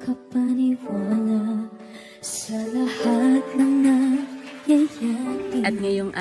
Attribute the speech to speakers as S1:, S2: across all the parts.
S1: makapaniwala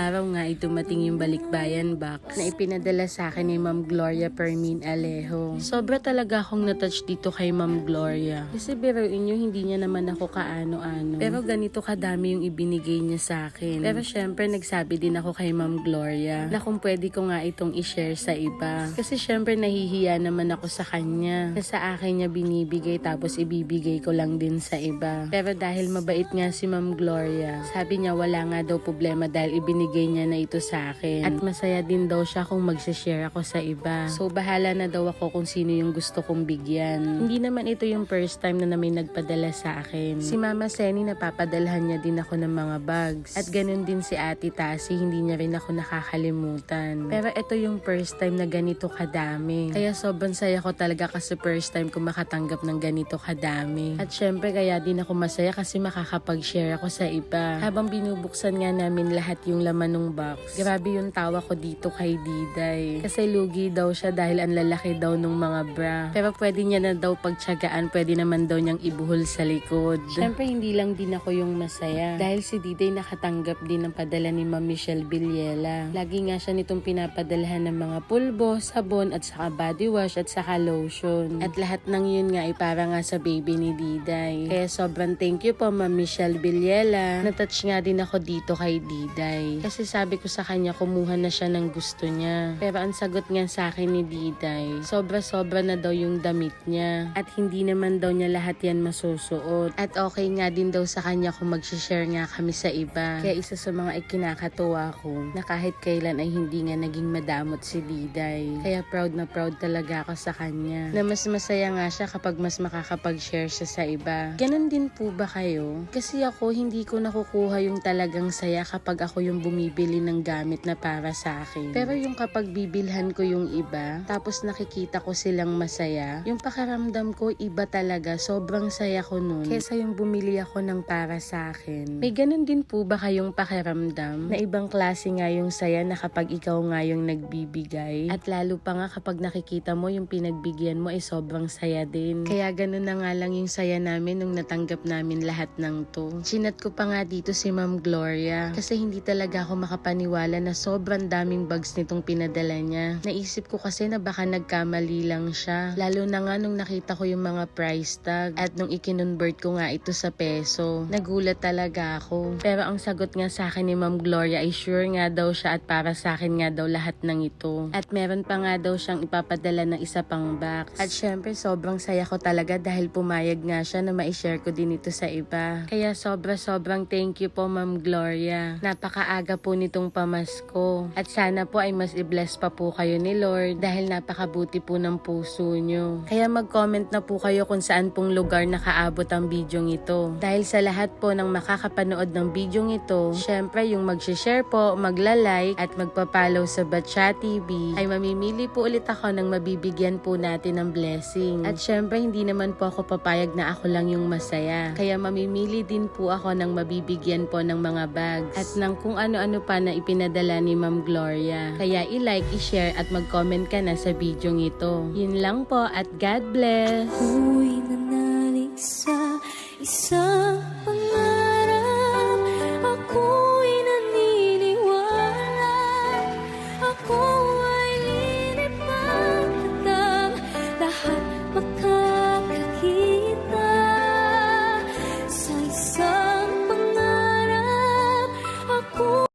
S2: araw nga ay dumating yung balikbayan box na ipinadala sa akin ni Ma'am Gloria Permin Alejo. Sobra talaga akong natouch dito kay Ma'am Gloria. Kasi biruin nyo, hindi niya naman ako kaano-ano. Pero ganito kadami yung ibinigay niya sa akin. Pero syempre, nagsabi din ako kay Ma'am Gloria na kung pwede ko nga itong i-share sa iba. Kasi syempre, nahihiya naman ako sa kanya. Na sa akin niya binibigay tapos ibibigay ko lang din sa iba. Pero dahil mabait nga si Ma'am Gloria, sabi niya wala nga daw problema dahil ibinigay niya na ito sa akin. At masaya din daw siya kung magsishare ako sa iba. So bahala na daw ako kung sino yung gusto kong bigyan. Hindi naman ito yung first time na, na may nagpadala sa akin. Si Mama Seni napapadalhan niya din ako ng mga bags. At ganun din si Ate Tasi, hindi niya rin ako nakakalimutan. Pero ito yung first time na ganito kadami. Kaya sobrang saya ko talaga kasi first time ko makatanggap ng ganito kadami. At syempre kaya din ako masaya kasi makakapag-share ako sa iba. Habang binubuksan nga namin lahat yung laman ng box, grabe yung tawa ko dito kay Diday. Kasi lugi daw siya dahil ang lalaki daw ng mga bra. Pero pwede niya na daw pagtsagaan, pwede naman daw niyang ibuhol sa likod. Syempre hindi lang din ako yung masaya. Dahil si Diday nakatanggap din ng padala ni Ma'am Michelle Villela. Lagi nga siya nitong pinapadalahan ng mga pulbo, sabon at saka body wash at saka lotion. At lahat ng yun nga ay para nga sa baby ni Diday. Kaya sobrang thank you po Ma'am Michelle Villela. Natouch nga din ako dito kay Diday. Kasi sabi ko sa kanya kumuha na siya ng gusto niya. Pero ang sagot nga sa akin ni Diday, sobra-sobra na daw yung damit niya. At hindi naman daw niya lahat yan masusuot. At okay nga din daw sa kanya kung mag-share nga kami sa iba. Kaya isa sa mga ikinakatuwa ko na kahit kailan ay hindi nga naging madamot si Diday. Kaya proud na proud talaga ako sa kanya. Na mas masaya nga siya kapag mas makakapag-share siya sa iba. Ganon din po ba kayo? Kasi ako hindi ko nakukuha yung talagang saya kapag ako yung bumibili ng gamit na para sa akin. Pero yung kapag bibilhan ko yung iba, tapos nakikita ko silang masaya, yung pakaramdam ko iba talaga. Sobrang saya ko nun. Kesa yung bumili ako ng para sa akin. May ganun din po ba kayong pakiramdam? Na ibang klase nga yung saya na kapag ikaw nga yung nagbibigay. At lalo pa nga kapag nakikita mo yung pinagbigyan mo ay sobrang saya din. Kaya ganun na nga lang yung saya namin nung natanggap namin lahat ng to. Chinat ko pa nga dito si Ma'am Gloria. Kasi hindi talaga makapaniwala na sobrang daming bags nitong pinadala niya. Naisip ko kasi na baka nagkamali lang siya. Lalo na nga nung nakita ko yung mga price tag at nung ikinonvert ko nga ito sa peso. Nagulat talaga ako. Pero ang sagot nga sa akin ni Ma'am Gloria ay sure nga daw siya at para sa akin nga daw lahat ng ito. At meron pa nga daw siyang ipapadala ng isa pang box. At syempre sobrang saya ko talaga dahil pumayag nga siya na ma-share ko din ito sa iba. Kaya sobra sobrang thank you po Ma'am Gloria. Napakaaga po nitong pamasko. At sana po ay mas i-bless pa po kayo ni Lord dahil napakabuti po ng puso nyo. Kaya mag-comment na po kayo kung saan pong lugar nakaabot ang bidyong ito. Dahil sa lahat po ng makakapanood ng bidyong ito, syempre yung mag-share po, magla-like at magpa-follow sa Batcha TV ay mamimili po ulit ako ng mabibigyan po natin ng blessing. At syempre hindi naman po ako papayag na ako lang yung masaya. Kaya mamimili din po ako ng mabibigyan po ng mga bags at ng kung ano-ano pa na ipinadala ni Ma'am Gloria. Kaya i-like, i-share at mag-comment ka na sa bidyong ito. Yun lang po at God bless!
S1: Ako'y nanalig sa isang